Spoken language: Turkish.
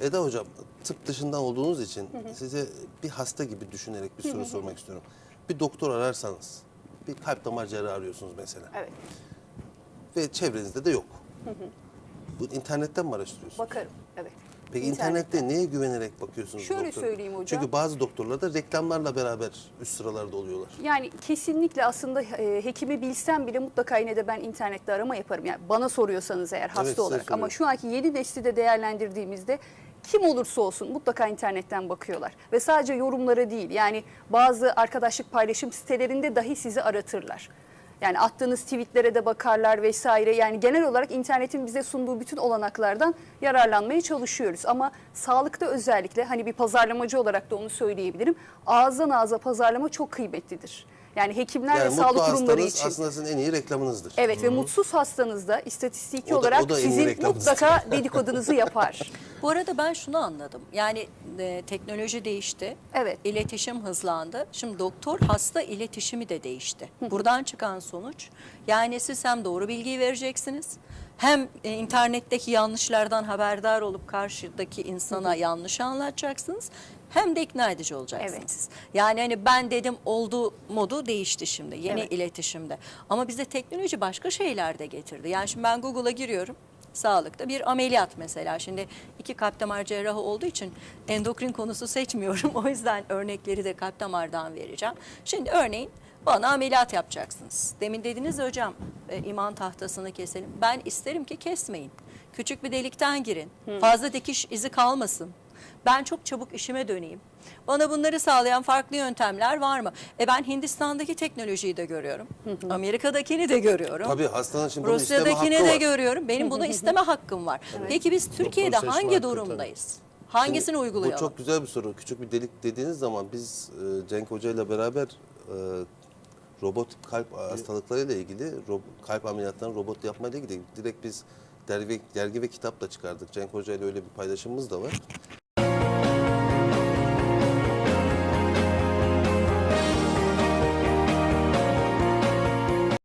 Eda Hocam tıp dışından olduğunuz için size bir hasta gibi düşünerek bir soru sormak istiyorum. Bir doktor ararsanız, bir kalp damar cerrahı arıyorsunuz mesela Evet. ve çevrenizde de yok. Bu internetten mi araştırıyorsunuz? Bakarım. Evet. Peki İnternet. internette neye güvenerek bakıyorsunuz Şöyle doktor? söyleyeyim hocam. Çünkü bazı doktorlar da reklamlarla beraber üst sıralarda oluyorlar. Yani kesinlikle aslında e, hekimi bilsem bile mutlaka yine de ben internette arama yaparım. Yani bana soruyorsanız eğer hasta size olarak. Ama şu anki yeni nesli de değerlendirdiğimizde kim olursa olsun mutlaka internetten bakıyorlar. Ve sadece yorumlara değil yani bazı arkadaşlık paylaşım sitelerinde dahi sizi aratırlar. Yani attığınız tweetlere de bakarlar vesaire. Yani genel olarak internetin bize sunduğu bütün olanaklardan yararlanmaya çalışıyoruz. Ama sağlıkta özellikle hani bir pazarlamacı olarak da onu söyleyebilirim. Ağızdan ağza pazarlama çok kıymetlidir. Yani hekimler Yani ve sağlık kurumları için. aslında sizin en iyi reklamınızdır. Evet ve mutsuz hastanızda istatistiki O da- olarak o da sizin mutlaka dedikodunuzu yapar. Bu arada ben şunu anladım. Yani e, teknoloji değişti. Evet. İletişim hızlandı. Şimdi doktor hasta iletişimi de değişti. Buradan çıkan sonuç yani siz hem doğru bilgiyi vereceksiniz hem e, internetteki yanlışlardan haberdar olup karşıdaki insana yanlış anlatacaksınız. Hem de ikna edici olacaksınız. Yani hani ben dedim oldu modu değişti şimdi yeni Evet. iletişimde. Ama bize teknoloji başka şeyler de getirdi. Yani şimdi ben Google'a giriyorum sağlıkta bir ameliyat mesela. Şimdi iki kalp damar cerrahı olduğu için endokrin konusu seçmiyorum. O yüzden örnekleri de kalp damardan vereceğim. Şimdi örneğin bana ameliyat yapacaksınız. Demin dediniz hocam e, iman tahtasını keselim. Ben isterim ki kesmeyin. Küçük bir delikten girin. Fazla dikiş izi kalmasın. Ben çok çabuk işime döneyim. Bana bunları sağlayan farklı yöntemler var mı? E ben Hindistan'daki teknolojiyi de görüyorum. Amerika'dakini de görüyorum. Tabii hastanın şimdi bunu isteme Rusya'dakini hakkı de var. görüyorum. Benim bunu isteme hakkım var. Peki biz Türkiye'de seçme hangi hakkı, durumdayız? Hangisini Şimdi uygulayalım? Bu çok güzel bir soru. Küçük bir delik dediğiniz zaman biz e, Cenk Hoca ile beraber e, robot kalp hastalıklarıyla ilgili ro- kalp ameliyatlarını robot yapmayla ilgili direkt biz dergi, dergi ve kitap da çıkardık. Cenk Hoca ile öyle bir paylaşımımız da var.